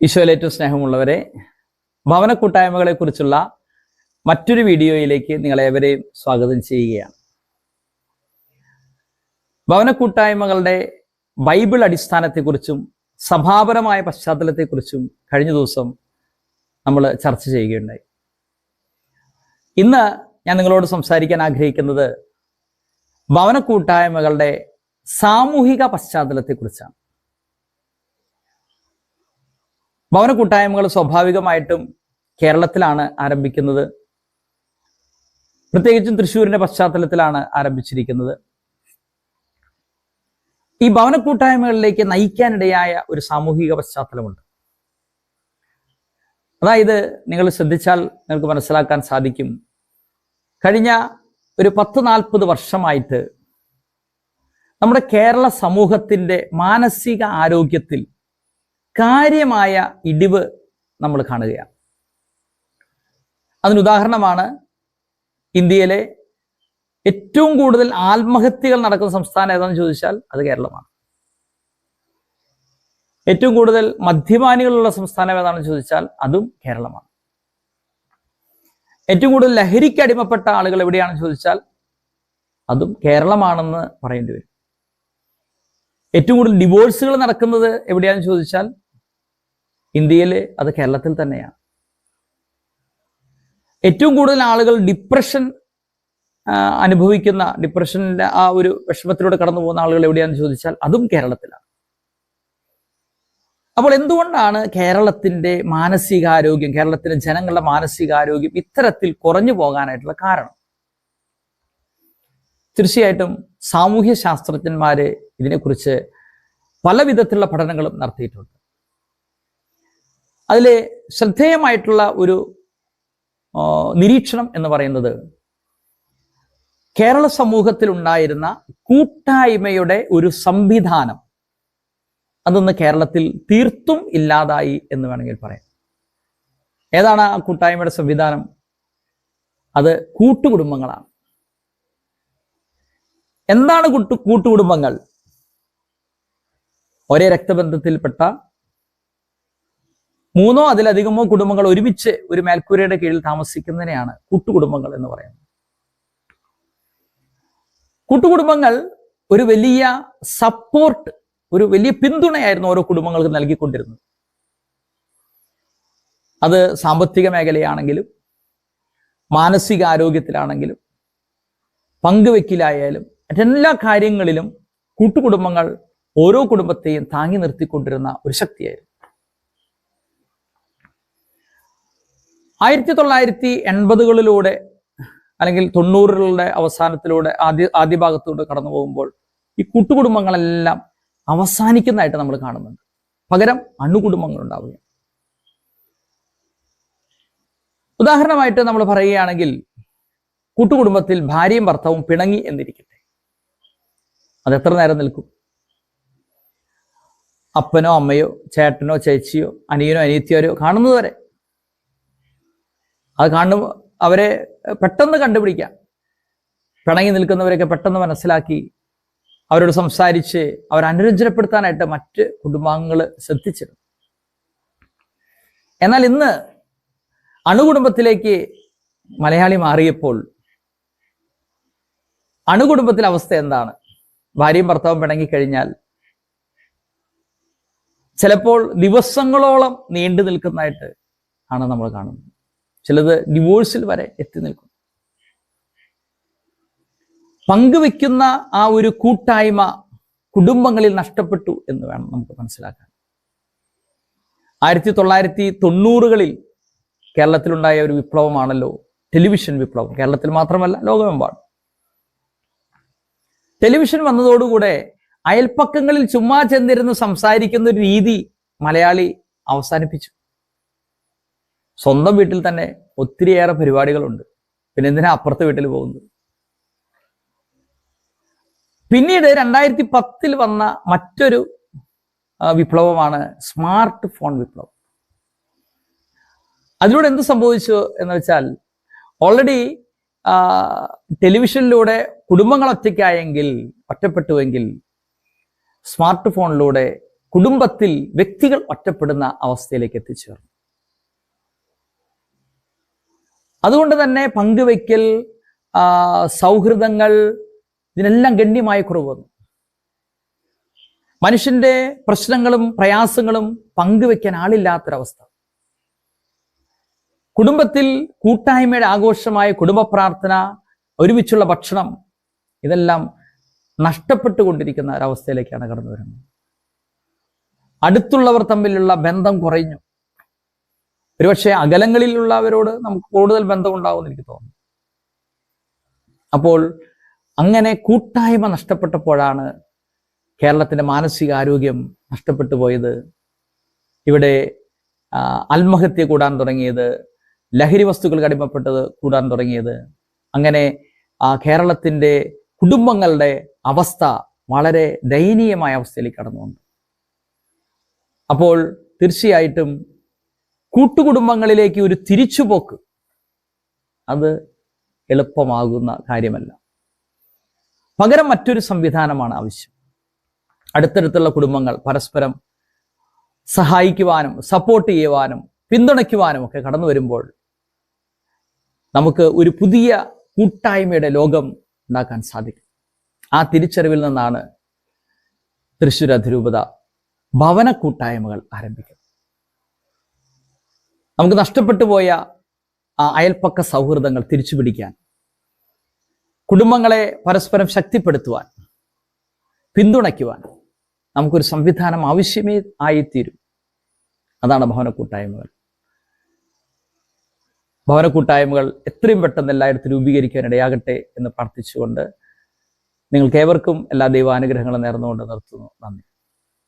ഈശോയിലേറ്റവും സ്നേഹമുള്ളവരെ ഭവന കൂട്ടായ്മകളെ കുറിച്ചുള്ള മറ്റൊരു വീഡിയോയിലേക്ക് നിങ്ങളേവരെയും സ്വാഗതം ചെയ്യുകയാണ്. ഭവന കൂട്ടായ്മകളുടെ ബൈബിൾ അടിസ്ഥാനത്തെക്കുറിച്ചും സഭാപരമായ പശ്ചാത്തലത്തെക്കുറിച്ചും കഴിഞ്ഞ ദിവസം നമ്മൾ ചർച്ച ചെയ്യുകയുണ്ടായി. ഇന്ന് ഞാൻ നിങ്ങളോട് സംസാരിക്കാൻ ആഗ്രഹിക്കുന്നത് ഭവന കൂട്ടായ്മകളുടെ സാമൂഹിക പശ്ചാത്തലത്തെക്കുറിച്ചാണ്. ഭവന കൂട്ടായ്മകൾ സ്വാഭാവികമായിട്ടും കേരളത്തിലാണ് ആരംഭിക്കുന്നത്. പ്രത്യേകിച്ചും തൃശ്ശൂരിന്റെ പശ്ചാത്തലത്തിലാണ് ആരംഭിച്ചിരിക്കുന്നത്. ഈ ഭവന കൂട്ടായ്മകളിലേക്ക് നയിക്കാനിടയായ ഒരു സാമൂഹിക പശ്ചാത്തലമുണ്ട്. അതായത് നിങ്ങൾ ശ്രദ്ധിച്ചാൽ നിങ്ങൾക്ക് മനസ്സിലാക്കാൻ സാധിക്കും. കഴിഞ്ഞ ഒരു പത്ത് നാൽപ്പത് വർഷമായിട്ട് നമ്മുടെ കേരള സമൂഹത്തിന്റെ മാനസിക ആരോഗ്യത്തിൽ കാര്യമായ ഇടിവ് നമ്മൾ കാണുകയാണ്. അതിനുദാഹരണമാണ് ഇന്ത്യയിലെ ഏറ്റവും കൂടുതൽ ആത്മഹത്യകൾ നടക്കുന്ന സംസ്ഥാനം ഏതാണെന്ന് ചോദിച്ചാൽ അത് കേരളമാണ്. ഏറ്റവും കൂടുതൽ മദ്യപാനികളുള്ള സംസ്ഥാനം ഏതാണെന്ന് ചോദിച്ചാൽ അതും കേരളമാണ്. ഏറ്റവും കൂടുതൽ ലഹരിക്ക് അടിമപ്പെട്ട ആളുകൾ എവിടെയാണെന്ന് ചോദിച്ചാൽ അതും കേരളമാണെന്ന് പറയേണ്ടി വരും. ഏറ്റവും കൂടുതൽ ഡിവോഴ്സുകൾ നടക്കുന്നത് എവിടെയാണെന്ന് ചോദിച്ചാൽ ഇന്ത്യയിൽ അത് കേരളത്തിൽ തന്നെയാണ്. ഏറ്റവും കൂടുതൽ ആളുകൾ ഡിപ്രഷൻ അനുഭവിക്കുന്ന ഡിപ്രഷനിലെ ആ ഒരു വിഷമത്തിലൂടെ കടന്നു പോകുന്ന ആളുകൾ എവിടെയാണെന്ന് ചോദിച്ചാൽ അതും കേരളത്തിലാണ്. അപ്പോൾ എന്തുകൊണ്ടാണ് കേരളത്തിന്റെ മാനസികാരോഗ്യം കേരളത്തിലെ ജനങ്ങളുടെ മാനസികാരോഗ്യം ഇത്തരത്തിൽ കുറഞ്ഞു പോകാനായിട്ടുള്ള കാരണം? തീർച്ചയായിട്ടും സാമൂഹ്യ ശാസ്ത്രജ്ഞന്മാര് ഇതിനെക്കുറിച്ച് പല വിധത്തിലുള്ള പഠനങ്ങളും നടത്തിയിട്ടുണ്ട്. അതിൽ ശ്രദ്ധേയമായിട്ടുള്ള ഒരു നിരീക്ഷണം എന്ന് പറയുന്നത് കേരള സമൂഹത്തിൽ ഉണ്ടായിരുന്ന കൂട്ടായ്മയുടെ ഒരു സംവിധാനം അതൊന്ന് കേരളത്തിൽ തീർത്തും ഇല്ലാതായി എന്ന് വേണമെങ്കിൽ പറയാം. ഏതാണ് ആ കൂട്ടായ്മയുടെ സംവിധാനം? അത് കൂട്ടുകുടുംബങ്ങളാണ്. എന്താണ് കൂട്ടു കൂട്ടുകുടുംബങ്ങൾ? ഒരേ രക്തബന്ധത്തിൽപ്പെട്ട മൂന്നോ അതിലധികമോ കുടുംബങ്ങൾ ഒരുമിച്ച് ഒരു മേൽക്കൂരയുടെ കീഴിൽ താമസിക്കുന്നതിനെയാണ് കൂട്ടുകുടുംബങ്ങൾ എന്ന് പറയുന്നത്. കൂട്ടുകുടുംബങ്ങൾ ഒരു വലിയ സപ്പോർട്ട് ഒരു വലിയ പിന്തുണയായിരുന്നു ഓരോ കുടുംബങ്ങൾക്ക് നൽകിക്കൊണ്ടിരുന്നത്. അത് സാമ്പത്തിക മേഖലയാണെങ്കിലും മാനസികാരോഗ്യത്തിലാണെങ്കിലും പങ്കുവെക്കിലായാലും മറ്റെല്ലാ കാര്യങ്ങളിലും കൂട്ടുകുടുംബങ്ങൾ ഓരോ കുടുംബത്തെയും താങ്ങി നിർത്തിക്കൊണ്ടിരുന്ന ഒരു ശക്തിയായിരുന്നു. ആയിരത്തി തൊള്ളായിരത്തി എൺപതുകളിലൂടെ അല്ലെങ്കിൽ തൊണ്ണൂറുകളുടെ അവസാനത്തിലൂടെ ആദ്യ ആദ്യ ഭാഗത്തൂടെ കടന്നു പോകുമ്പോൾ ഈ കൂട്ടുകുടുംബങ്ങളെല്ലാം അവസാനിക്കുന്നതായിട്ട് നമ്മൾ കാണുന്നുണ്ട്. പകരം അണുകുടുംബങ്ങൾ ഉണ്ടാവുകയാണ് ഉദാഹരണമായിട്ട് നമ്മൾ പറയുകയാണെങ്കിൽ കൂട്ടുകുടുംബത്തിൽ ഭാര്യയും ഭർത്താവും പിണങ്ങി എന്നിരിക്കട്ടെ. അത് എത്ര നേരം നിൽക്കും? അപ്പനോ അമ്മയോ ചേട്ടനോ ചേച്ചിയോ അനിയനോ അനിയത്തിയോരോ കാണുന്നത് വരെ. അത് കാണുമ്പോൾ അവരെ പെട്ടെന്ന് കണ്ടുപിടിക്കാം. പിണങ്ങി നിൽക്കുന്നവരെയൊക്കെ പെട്ടെന്ന് മനസ്സിലാക്കി അവരോട് സംസാരിച്ച് അവരെ അനുരഞ്ജനപ്പെടുത്താനായിട്ട് മറ്റ് കുടുംബാംഗങ്ങൾ ശ്രദ്ധിച്ചിരുന്നു. എന്നാൽ ഇന്ന് അണുകുടുംബത്തിലേക്ക് മലയാളി മാറിയപ്പോൾ അണുകുടുംബത്തിലെ അവസ്ഥ എന്താണ്? ഭാര്യയും ഭർത്താവും പിണങ്ങിക്കഴിഞ്ഞാൽ ചിലപ്പോൾ ദിവസങ്ങളോളം നീണ്ടു നിൽക്കുന്നതായിട്ട് ആണ് നമ്മൾ കാണുന്നത്. ചിലത് ഡിവോഴ്സിൽ വരെ എത്തി നിൽക്കും. പങ്കുവെക്കുന്ന ആ ഒരു കൂട്ടായ്മ കുടുംബങ്ങളിൽ നഷ്ടപ്പെട്ടു എന്ന് വേണം നമുക്ക് മനസ്സിലാക്കാൻ. ആയിരത്തി തൊള്ളായിരത്തി തൊണ്ണൂറുകളിൽ കേരളത്തിലുണ്ടായ ഒരു വിപ്ലവമാണല്ലോ ടെലിവിഷൻ വിപ്ലവം. കേരളത്തിൽ മാത്രമല്ല ലോകമെമ്പാടും. ടെലിവിഷൻ വന്നതോടുകൂടെ അയൽപ്പക്കങ്ങളിൽ ചുമ്മാ ചെന്നിരുന്ന് സംസാരിക്കുന്ന ഒരു രീതി മലയാളി അവസാനിപ്പിച്ചു. സ്വന്തം വീട്ടിൽ തന്നെ ഒത്തിരിയേറെ പരിപാടികളുണ്ട്. പിന്നെ എന്തിനാ അപ്പുറത്തെ വീട്ടിൽ പോകുന്നത്? പിന്നീട് രണ്ടായിരത്തി പത്തിൽ വന്ന മറ്റൊരു വിപ്ലവമാണ് സ്മാർട്ട് ഫോൺ വിപ്ലവം. അതിലൂടെ എന്ത് സംഭവിച്ചു എന്ന് വെച്ചാൽ ഓൾറെഡി ടെലിവിഷനിലൂടെ കുടുംബങ്ങൾ ഒറ്റയ്ക്കായെങ്കിൽ ഒറ്റപ്പെട്ടുവെങ്കിൽ സ്മാർട്ട് ഫോണിലൂടെ കുടുംബത്തിൽ വ്യക്തികൾ ഒറ്റപ്പെടുന്ന അവസ്ഥയിലേക്ക് എത്തിച്ചേർന്നു. അതുകൊണ്ട് തന്നെ പങ്കുവെക്കൽ സൗഹൃദങ്ങൾ ഇതിനെല്ലാം ഗണ്യമായ കുറവ് വന്നു. മനുഷ്യന്റെ പ്രശ്നങ്ങളും പ്രയാസങ്ങളും പങ്കുവെക്കാൻ ആളില്ലാത്തൊരവസ്ഥ. കുടുംബത്തിൽ കൂട്ടായ്മയുടെ ആഘോഷമായ കുടുംബ പ്രാർത്ഥന ഒരുമിച്ചുള്ള ഭക്ഷണം ഇതെല്ലാം നഷ്ടപ്പെട്ടുകൊണ്ടിരിക്കുന്ന ഒരവസ്ഥയിലേക്കാണ് കടന്നു വരുന്നത് അടുത്തുള്ളവർ തമ്മിലുള്ള ബന്ധം കുറഞ്ഞു. ഒരുപക്ഷെ അകലങ്ങളിലുള്ളവരോട് നമുക്ക് കൂടുതൽ ബന്ധമുണ്ടാവുമെന്ന് എനിക്ക് തോന്നുന്നു. അപ്പോൾ അങ്ങനെ കൂട്ടായ്മ നഷ്ടപ്പെട്ടപ്പോഴാണ് കേരളത്തിന്റെ മാനസികാരോഗ്യം നഷ്ടപ്പെട്ടു പോയത്. ഇവിടെ ആത്മഹത്യ കൂടാൻ തുടങ്ങിയത് ലഹരി വസ്തുക്കൾ അടിമപ്പെട്ടത് കൂടാൻ തുടങ്ങിയത്. അങ്ങനെ ആ കേരളത്തിന്റെ കുടുംബങ്ങളുടെ അവസ്ഥ വളരെ ദയനീയമായ അവസ്ഥയിലേക്ക് കടന്നു അപ്പോൾ തീർച്ചയായിട്ടും കൂട്ടുകുടുംബങ്ങളിലേക്ക് ഒരു തിരിച്ചുപോക്ക് അത് എളുപ്പമാകുന്ന കാര്യമല്ല. പകരം മറ്റൊരു സംവിധാനമാണ് ആവശ്യം. അടുത്തടുത്തുള്ള കുടുംബങ്ങൾ പരസ്പരം സഹായിക്കുവാനും സപ്പോർട്ട് ചെയ്യുവാനും പിന്തുണയ്ക്കുവാനും ഒക്കെ കടന്നു വരുമ്പോൾ നമുക്ക് ഒരു പുതിയ കൂട്ടായ്മയുടെ ലോകം ഉണ്ടാക്കാൻ സാധിക്കും. ആ തിരിച്ചറിവിൽ നിന്നാണ് തൃശ്ശൂർ അതിരൂപത ഭവന കൂട്ടായ്മകൾ ആരംഭിക്കുന്നത്. നമുക്ക് നഷ്ടപ്പെട്ടു പോയ ആ അയൽപ്പക്ക സൗഹൃദങ്ങൾ തിരിച്ചു പിടിക്കാൻ കുടുംബങ്ങളെ പരസ്പരം ശക്തിപ്പെടുത്തുവാൻ പിന്തുണയ്ക്കുവാൻ നമുക്കൊരു സംവിധാനം ആവശ്യമേ ആയിത്തീരും. അതാണ് ഭവന കൂട്ടായ്മകൾ ഭവന കൂട്ടായ്മകൾ എത്രയും പെട്ടെന്ന് എല്ലായിടത്തും രൂപീകരിക്കാൻ ഇടയാകട്ടെ എന്ന് പ്രാർത്ഥിച്ചുകൊണ്ട് നിങ്ങൾക്ക് ഏവർക്കും എല്ലാ ദൈവാനുഗ്രഹങ്ങളും നേർന്നുകൊണ്ട് നിർത്തുന്നു. നന്ദി.